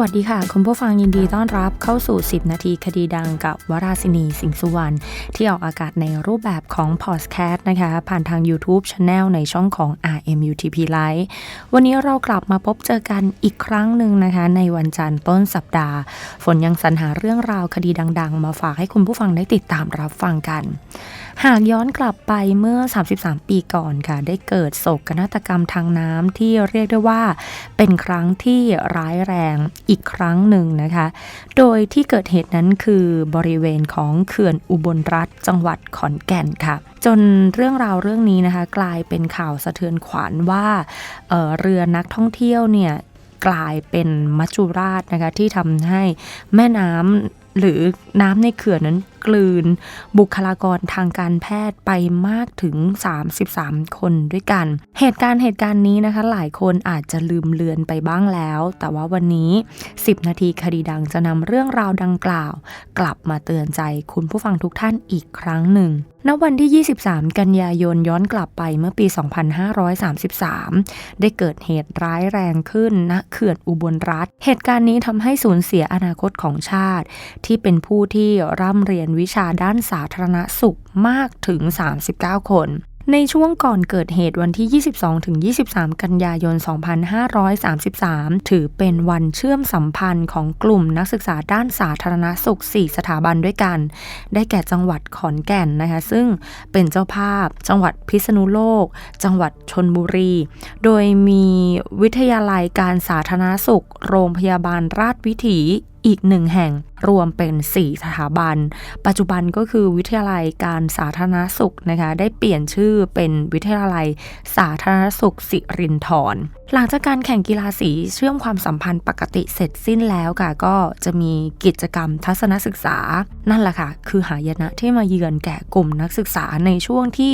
วัสดีค่ะ คุณผู้ฟังยินดีต้อนรับเข้าสู่ 10 นาทีคดีดังกับวราศินีสิงสุวรรณที่ออกอากาศในรูปแบบของพอดแคสต์นะคะ ผ่านทาง YouTube Channel ในช่องของ RMUTP Live วันนี้เรากลับมาพบเจอกันอีกครั้งหนึ่งนะคะ ในวันจันทร์ต้นสัปดาห์ ฝนยังสรรหาเรื่องราวคดีดัง ๆ มาฝากให้คุณผู้ฟังได้ติดตามรับฟังกัน หากย้อนกลับไปเมื่อ 33 ปีก่อนค่ะ ได้เกิดโศกนาฏกรรมทางน้ำที่เรียกได้ว่า เป็นครั้งที่ร้ายแรงอีกครั้งหนึ่งนะคะ โดยที่เกิดเหตุนั้นคือบริเวณของเขื่อนอุบลรัฐจังหวัดขอนแก่นค่ะ จนเรื่องราวเรื่องนี้นะคะ กลายเป็นข่าวสะเทือนขวัญว่าเเรือนักท่องเที่ยวเนี่ยกลายเป็นมัจจุราชนะคะที่ทำให้แม่น้ำหรือน้ำในเขื่อนนั้น กลืน บุคลากรทางการแพทย์ไปมากถึง 33 คนด้วยกัน เหตุการณ์เหตุการณ์นี้นะคะ หลายคนอาจจะลืมเลือนไปบ้างแล้ว แต่ว่าวันนี้ 10 นาทีคดีดังจะนำเรื่องราวดังกล่าว กลับมาเตือนใจคุณผู้ฟังทุกท่านอีกครั้งหนึ่งณวันที่ 23 กันยายนย้อนกลับไปเมื่อปี 2533 ได้เกิดเหตุร้ายแรงขึ้นณเขื่อนอุบลรัฐ เหตุการณ์นี้ทำให้สูญเสียอนาคตของชาติ ที่เป็นผู้ที่ร่ำเรียนวิชาด้านสาธารณสุขมากถึง 39 คน ในช่วงก่อนเกิดเหตุวันที่ 22-23 กันยายน 2533 ถือเป็นวันเชื่อมสัมพันธ์ของกลุ่มนักศึกษาด้านสาธารณสุข 4 สถาบันด้วยกัน ได้แก่จังหวัดขอนแก่นนะคะ ซึ่งเป็นเจ้าภาพ จังหวัดพิษณุโลก จังหวัดชนบุรี โดยมีวิทยาลัยการสาธารณสุข โรงพยาบาลราชวิถีอีกหนึ่งแห่งรวมเป็น 4 สถาบัน ปัจจุบันก็คือวิทยาลัยการสาธารณสุขนะคะ ได้เปลี่ยนชื่อเป็นวิทยาลัยสาธารณสุขสิรินธรหลังจากการแข่งกีฬาสีเชื่อมความสัมพันธ์ปกติเสร็จสิ้นแล้วค่ะ ก็จะมีกิจกรรมทัศนศึกษา นั่นแหละค่ะ คือหายนะที่มาเยือนแก่กลุ่มนักศึกษาในช่วงที่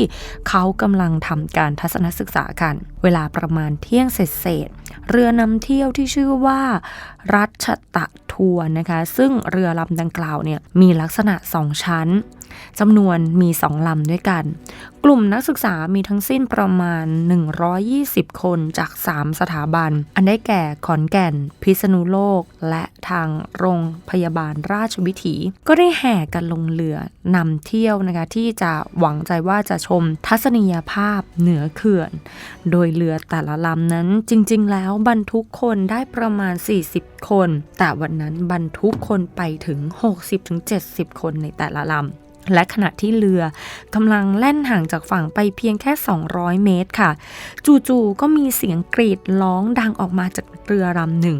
เขากำลังทำการทัศนศึกษากัน เวลาประมาณเที่ยงเสร็จเสร็จเรือนำเที่ยวที่ชื่อว่า รัชตะทัวร์นะคะ ซึ่งเรือลำดังกล่าวเนี่ยมีลักษณะสองชั้น จำนวนมีสองลำด้วยกัน กลุ่มนักศึกษามีทั้งสิ้นประมาณ 120 คนจาก 3 สถาบัน อันได้แก่ขอนแก่น พิษณุโลก และทางโรงพยาบาลราชวิถี ก็ได้แห่กันลงเรือนำเที่ยวนะคะที่จะหวังใจว่าจะชมทัศนียภาพเหนือเขื่อน โดยเรือแต่ละลำนั้นจริง ๆ แล้วบรรทุกคนได้ประมาณ 40 คน แต่วันนั้นบรรทุกคนไปถึง 60-70 คนในแต่ละลำ และขณะที่เรือกำลังแล่นห่างจากฝั่งไปเพียงแค่ 200 เมตรค่ะ จู่ๆก็มีเสียงกรีดร้องดังออกมาจากเรือลำหนึ่ง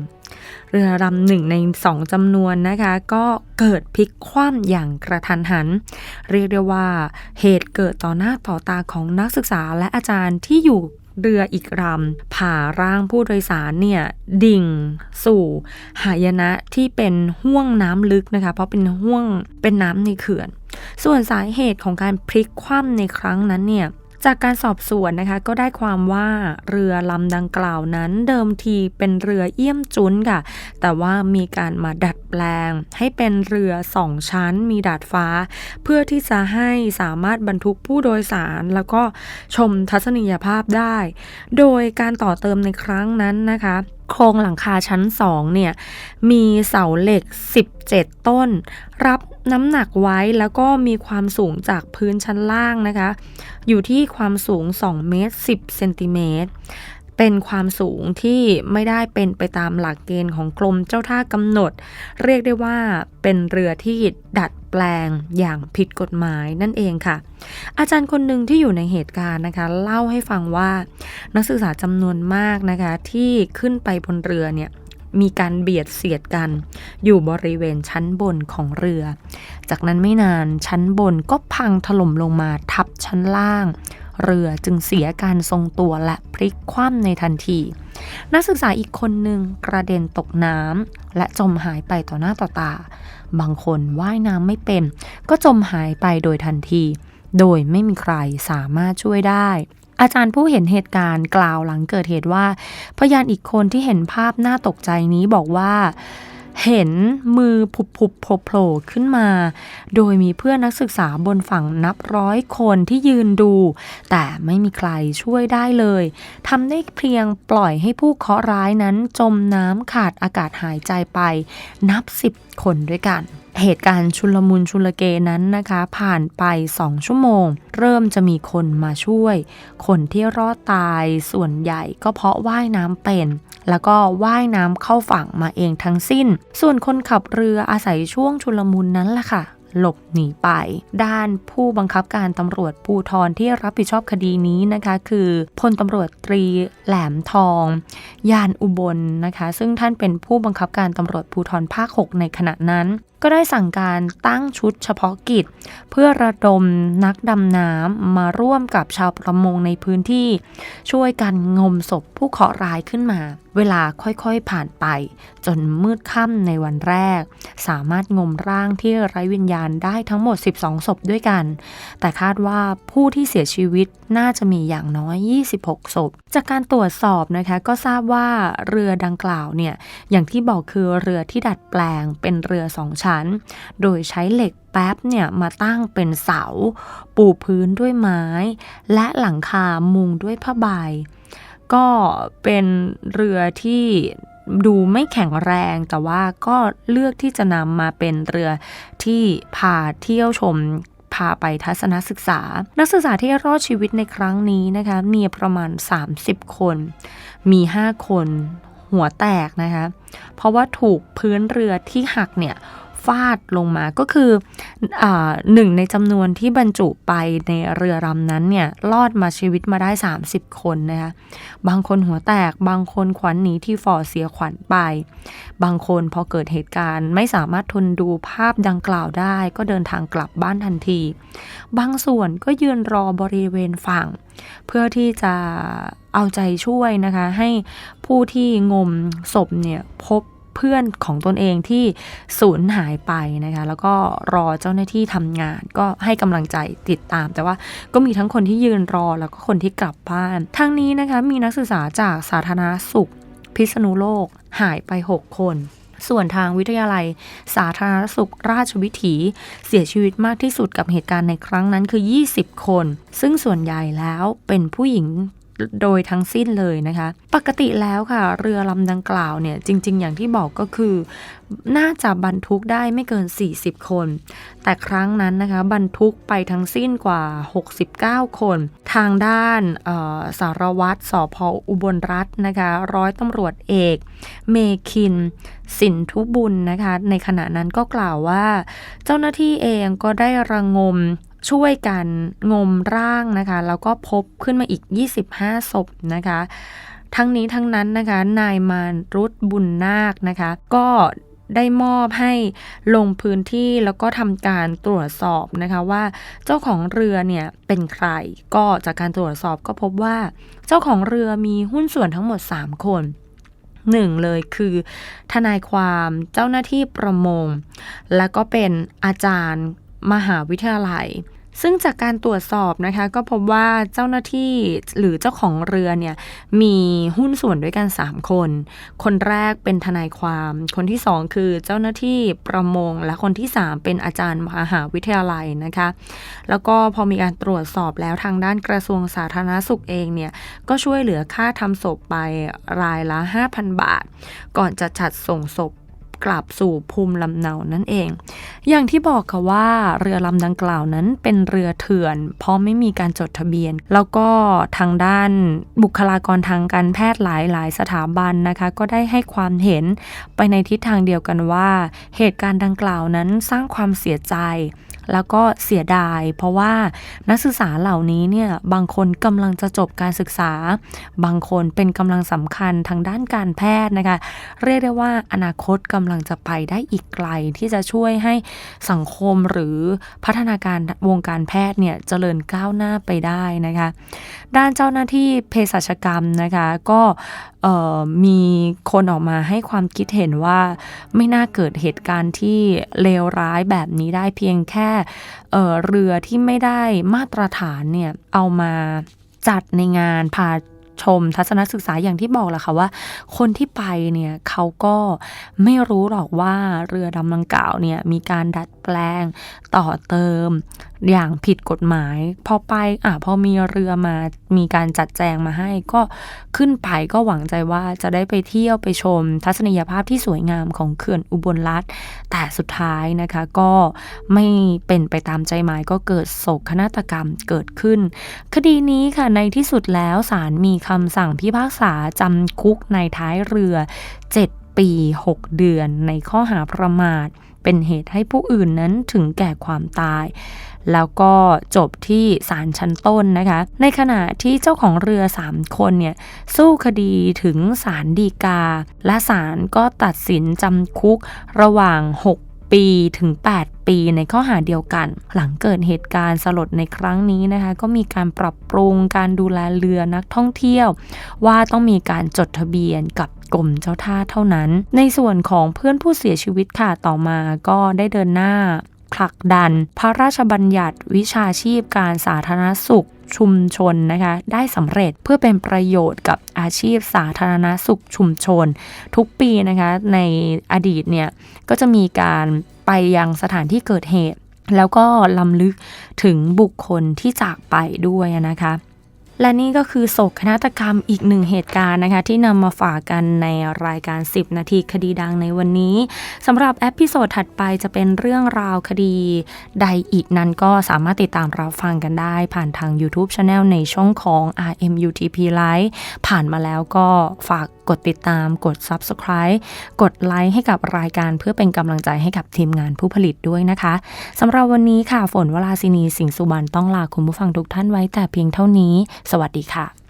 เรือลำหนึ่งในสองจำนวนนะคะ ก็เกิดพลิกคว่ำอย่างกระทันหัน เรียกได้ว่าเหตุเกิดต่อหน้าต่อตาของนักศึกษาและอาจารย์ที่อยู่ เรืออีกลำผ่าร่างผู้โดยสารเนี่ยดิ่งสู่หายนะที่เป็นห่วงน้ำลึกนะคะ เพราะเป็นห่วงเป็นน้ำในเขื่อน ส่วนสาเหตุของการพลิกคว่ำในครั้งนั้นเนี่ย จากการสอบสวนนะคะก็ได้ความว่าเรือลำดังกล่าวนั้นเดิมทีเป็นเรือเอี่ยมจุนค่ะ แต่ว่ามีการมาดัดแปลง ให้เป็นเรือสองชั้นมีดาดฟ้า เพื่อที่จะให้สามารถบรรทุกผู้โดยสาร แล้วก็ชมทัศนียภาพได้ โดยการต่อเติมในครั้งนั้นนะคะ โครงหลังคาชั้น2เนี่ยมีเสาเหล็ก 17 ต้น รับน้ำหนักไว้แล้วก็มีความสูงจากพื้นชั้นล่างนะคะ อยู่ที่ความสูง 2 เมตร 10 เซนติเมตร เป็นความสูงที่ไม่ได้เป็นไปตามหลักเกณฑ์ของกรมเจ้าท่ากำหนด เรียกได้ว่าเป็นเรือที่ดัดแปลงอย่างผิดกฎหมายนั่นเองค่ะ อาจารย์คนหนึ่งที่อยู่ในเหตุการณ์นะคะ เล่าให้ฟังว่านักศึกษาจำนวนมากนะคะ ที่ขึ้นไปบนเรือเนี่ยมีการเบียดเสียดกัน อยู่บริเวณชั้นบนของเรือ จากนั้นไม่นานชั้นบนก็พังถล่มลงมาทับชั้นล่าง เรือจึงเสียการทรงตัวและพลิกคว่ำในทันที นักศึกษาอีกคนหนึ่งกระเด็นตกน้ำและจมหายไปต่อหน้าต่อตา บางคนว่ายน้ำไม่เป็น ก็จมหายไปโดยทันที โดยไม่มีใครสามารถช่วยได้อาจารย์ผู้เห็นเหตุการณ์กล่าวหลังเกิดเหตุว่า พยานอีกคนที่เห็นภาพน่าตกใจนี้บอกว่า เห็นมือผุบผุบโผล่ขึ้นมา โดยมีเพื่อนนักศึกษาบนฝั่งนับร้อยคนที่ยืนดู แต่ไม่มีใครช่วยได้เลยทำได้เพียงปล่อยให้ผู้เคราะห์ร้ายนั้นจมน้ำขาดอากาศหายใจไป นับสิบคนด้วยกัน เหตุการณ์ชุลมุนชุลเกนั้นนะคะ ผ่านไปสองชั่วโมง เริ่มจะมีคนมาช่วย คนที่รอดตายส่วนใหญ่ก็เพราะว่ายน้ำเป็น แล้วก็ว่ายน้ำเข้าฝั่งมาเองทั้งสิ้น ส่วนคนขับเรืออาศัยช่วงชุลมุนนั้นแหละค่ะหลบหนีไป ด้านผู้บังคับการตำรวจภูทรที่รับผิดชอบคดีนี้นะคะ คือพลตำรวจตรีแหลมทอง ยานอุบลนะคะ ซึ่งท่านเป็นผู้บังคับการตำรวจภูทรภาค 6 ในขณะนั้น ก็ได้สั่งการตั้งชุดเฉพาะกิจ เพื่อระดมนักดำน้ำมาร่วมกับชาวประมงในพื้นที่ ช่วยกันงมศพผู้เคราะห์ร้ายขึ้นมา เวลาค่อยๆผ่านไป จนมืดค่ำในวันแรก สามารถงมร่างที่ไร้วิญญาณได้ทั้งหมด 12 ศพด้วยกัน แต่คาดว่าผู้ที่เสียชีวิตน่าจะมีอย่างน้อย 26 ศพ จากการตรวจสอบนะคะก็ทราบว่าเรือดังกล่าวเนี่ยอย่างที่บอกคือเรือที่ดัดแปลงเป็นเรือสองชั้นชั้น โดยใช้เหล็กแป๊บเนี่ยมาตั้งเป็นเสา ปูพื้นด้วยไม้ และหลังคามุงด้วยผ้าใบ ก็เป็นเรือที่ดูไม่แข็งแรงแต่ว่าก็เลือกที่จะนำมาเป็นเรือที่พาเที่ยวชมพาไปทัศนศึกษา นักศึกษาที่รอดชีวิตในครั้งนี้นะคะมีประมาณ 30 คน มี 5 คนหัวแตกนะคะ เพราะว่าถูกพื้นเรือที่หักเนี่ย ฟาดลงมาก็คืออหนึ่งในจำนวนที่บรรจุไปในเรือลำนั้นเนี่ยรอดมาชีวิตมาได้ 30 คนนะคะบางคนหัวแตก บางคนขวัญหนีที่ฝ่อเสียขวัญไป บางคนพอเกิดเหตุการณ์ ไม่สามารถทนดูภาพดังกล่าวได้ ก็เดินทางกลับบ้านทันที บางส่วนก็ยืนรอบริเวณฝั่ง เพื่อที่จะเอาใจช่วยนะคะให้ผู้ที่งมศพเนี่ยพบ เพื่อนของตนเองที่สูญหายไปนะคะแล้วก็รอเจ้าหน้าที่ทำงาน ก็ให้กำลังใจติดตาม แต่ว่าก็มีทั้งคนที่ยืนรอแล้วก็คนที่กลับบ้านทั้งนี้นะคะมีนักศึกษาจากสาธารณสุข พิษณุโลกหายไป 6 คนส่วนทางวิทยาลัย สาธารณสุขราชวิถี เสียชีวิตมากที่สุดกับเหตุการณ์ในครั้งนั้นคือ 20 คน ซึ่งส่วนใหญ่แล้วเป็นผู้หญิง โดยทั้งสิ้นเลยนะคะ ปกติแล้วค่ะ เรือลำดังกล่าวเนี่ย จริง ๆ อย่างที่บอกก็คือ น่าจะบรรทุกได้ไม่เกิน 40 คน แต่ครั้งนั้นนะคะ บรรทุกไปทั้งสิ้นกว่า 69 คน ทางด้านสารวัตรสพอุบลรัฐนะคะ ร้อยตำรวจเอก เมคิน สินทุบุญนะคะ ในขณะนั้นก็กล่าวว่า เจ้าหน้าที่เองก็ได้ระงม ช่วยกันงมร่างนะคะ แล้วก็พบขึ้นมาอีก 25ศพนะคะ ทั้งนี้ทั้งนั้นนะคะ นายมารุตบุญนาคนะคะ ก็ได้มอบให้ลงพื้นที่แล้วก็ทำการตรวจสอบนะคะว่าเจ้าของเรือเนี่ยเป็นใคร ก็จากการตรวจสอบก็พบว่าเจ้าของเรือมีหุ้นส่วนทั้งหมด 3 คนหนึ่งเลยคือทนายความเจ้าหน้าที่ประมง และก็เป็นอาจารย์มหาวิทยาลัย ซึ่งจากการตรวจสอบนะคะก็พบว่าเจ้าหน้าที่หรือเจ้าของเรือเนี่ยมีหุ้นส่วนด้วยกัน 3 คน คนแรกเป็นทนายความ คนที่ 2 คือเจ้าหน้าที่ประมง และคนที่ 3 เป็นอาจารย์มหาวิทยาลัยนะคะแล้วก็พอมีการตรวจสอบแล้วทางด้านกระทรวงสาธารณสุขเองเนี่ยก็ช่วยเหลือค่าทำศพไปรายละ 5,000 บาท ก่อนจะจัดส่งศพ กลับสู่ภูมิลำเนานั่นเอง อย่างที่บอกค่ะว่าเรือลำดังกล่าวนั้นเป็นเรือเถื่อน เพราะไม่มีการจดทะเบียน แล้วก็ทางด้านบุคลากรทางการแพทย์หลายหลายสถาบันนะคะ ก็ได้ให้ความเห็นไปในทิศทางเดียวกันว่า เหตุการณ์ดังกล่าวนั้นสร้างความเสียใจ แล้วก็เสียดาย เพราะว่านักศึกษาเหล่านี้เนี่ยบางคนกำลังจะจบการศึกษา บางคนเป็นกำลังสำคัญทางด้านการแพทย์นะคะเรียกได้ว่าอนาคตกำลังจะไปได้อีกไกลที่จะช่วยให้สังคมหรือพัฒนาการวงการแพทย์เนี่ยเจริญก้าวหน้าไปได้นะคะด้านเจ้าหน้าที่เภสัชกรรมนะคะก็มีคนออกมาให้ความคิดเห็นว่าไม่น่าเกิดเหตุการณ์ที่เลวร้ายแบบนี้ได้เพียงแค่เเรือที่ไม่ได้มาตรฐานเนี่ยเอามาจัดในงานพาชชมทัศนศึกษาอย่างที่บอกแหละค่ะว่า คนที่ไปเนี่ยเขาก็ไม่รู้หรอกว่าเรือดำลังกล่าวเนี่ยมีการดัดแปลงต่อเติม อย่างผิดกฎหมาย พอไปอะพอมีเรือมามีการจัดแจงมาให้ ก็ขึ้นไปก็หวังใจว่าจะได้ไปเที่ยวไปชม ทัศนียภาพที่สวยงามของเขื่อนอุบลรัฐแต่สุดท้ายนะคะก็ไม่เป็นไปตามใจหมายก็เกิดโศกนาฏกรรมเกิดขึ้น คดีนี้ค่ะในที่สุดแล้วศาลมีคำสั่งพิพากษาจำคุกในท้ายเรือ 7 ปี 6 เดือนในข้อหาประมาท เป็นเหตุให้ผู้อื่นนั้นถึงแก่ความตาย แล้วก็จบที่ศาลชั้นต้นนะคะ ในขณะที่เจ้าของเรือ 3 คนเนี่ยสู้คดีถึงศาลฎีกา และศาลก็ตัดสินจำคุกระหว่าง 6 ปีถึง 8 ปีในข้อหาเดียวกัน หลังเกิดเหตุการณ์สลดในครั้งนี้นะคะ ก็มีการปรับปรุงการดูแลเรือนักท่องเที่ยว ว่าต้องมีการจดทะเบียนกับกรมเจ้าท่าเท่านั้น ในส่วนของเพื่อนผู้เสียชีวิตค่ะต่อมาก็ได้เดินหน้าผลักดัน พระราชบัญญัติวิชาชีพการสาธารณสุข ชุมชนนะคะได้สำเร็จเพื่อเป็นประโยชน์กับอาชีพสาธารณสุขชุมชน ทุกปีนะคะในอดีตเนี่ยก็จะมีการไปยังสถานที่เกิดเหตุ แล้วก็ลำลึกถึงบุคคลที่จากไปด้วยนะคะ และนี่ก็คือโศกนาฏกรรมอีกหนึ่งเหตุการณ์นะคะ ที่นำมาฝากกันในรายการ 10 นาทีคดีดังในวันนี้สำหรับเอพิโซดถัดไปจะเป็นเรื่องราวคดีใดอีกนั้นก็สามารถติดตามรับฟังกันได้ ผ่านทาง YouTube Channel ในช่องของ RMUTP Live ผ่านมาแล้วก็ฝากกดติดตาม กด Subscribe กดไลค์ให้กับรายการเพื่อเป็นกำลังใจให้กับทีมงานผู้ผลิตด้วยนะคะสำหรับวันนี้ค่ะฝนวราศินีสิงห์สุบรรณต้องลาคุณผู้ฟังทุกท่านไว้แต่เพียงเท่านี้ สวัสดีค่ะ